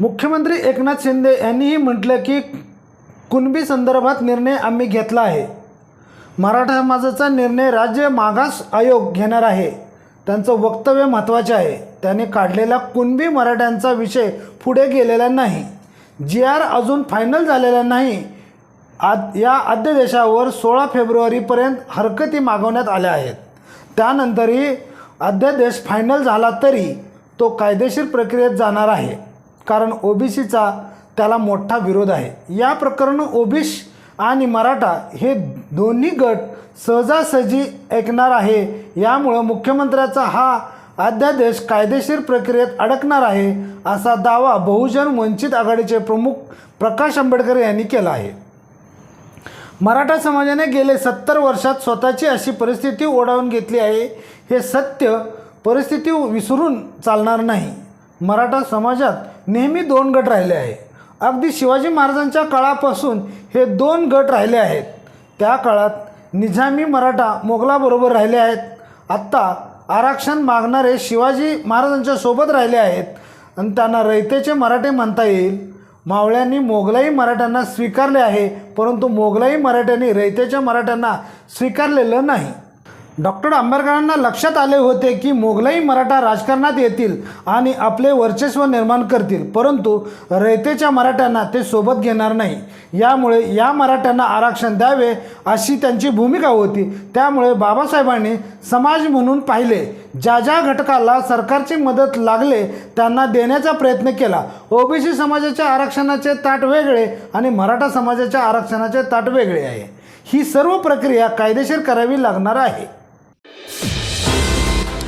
मुख्यमंत्री एकनाथ शिंदे यांनीही म्हटलं की कुणबी संदर्भात निर्णय आम्ही घेतला आहे. मराठा समाजाचा निर्णय राज्य मागास आयोग घेणार आहे. त्यांचं वक्तव्य महत्त्वाचे आहे. त्याने काढलेला कुणबी मराठ्यांचा विषय पुढे गेलेला नाही. जी आर अजून फायनल झालेला नाही. आद या अध्यादेशावर सोळा फेब्रुवारीपर्यंत हरकती मागवण्यात आल्या आहेत. त्यानंतरही अध्यादेश फायनल झाला तरी तो कायदेशीर प्रक्रियेत जाणार आहे. कारण ओबीसीचा त्याला मोठा विरोध आहे. या प्रकरण ओबीस आणि मराठा हे दोन्ही गट सहजासहजी ऐकणार आहे. यामुळं मुख्यमंत्र्याचा हा अध्यादेश कायदेशीर प्रक्रियेत अडकणार आहे असा दावा बहुजन वंचित आघाडीचे प्रमुख प्रकाश आंबेडकर यांनी केला आहे. मराठा समाजाने गेले सत्तर वर्षात स्वतःची अशी परिस्थिती ओढावून घेतली आहे. हे सत्य परिस्थिती विसरून चालणार नाही. मराठा समाजात नेहमी दोन गट राहिले आहे अगदी शिवाजी महाराजांच्या काळापासून हे दोन गट राहिले आहेत. त्या काळात निजामी मराठा मोगलाबरोबर राहिले आहेत. आत्ता आरक्षण मागणारे शिवाजी महाराजांच्या सोबत राहिले आहेत. आणि त्यांना रयतेचे मराठे म्हणता येईल. मावळ्यांनी मोगलाई मराठ्यांना स्वीकारले आहे परंतु मोगलाई मराठ्यांनी रयतेच्या मराठ्यांना स्वीकारलेलं नाही. डॉक्टर आंबेडकरांना लक्षात आले होते की मोगलाई मराठा राजकारणात येतील आणि आपले वर्चस्व निर्माण करतील परंतु रयतेच्या मराठ्यांना ते सोबत घेणार नाही. यामुळे या मराठ्यांना आरक्षण द्यावे अशी त्यांची भूमिका होती. त्यामुळे बाबासाहेबांनी समाज म्हणून पाहिले. ज्या ज्या घटकाला सरकारची मदत लागले त्यांना देण्याचा प्रयत्न केला. ओबीसी समाजाच्या आरक्षणाचे ताट वेगळे आणि मराठा समाजाच्या आरक्षणाचे ताट वेगळे आहे. ही सर्व प्रक्रिया कायदेशीर करावी लागणार आहे.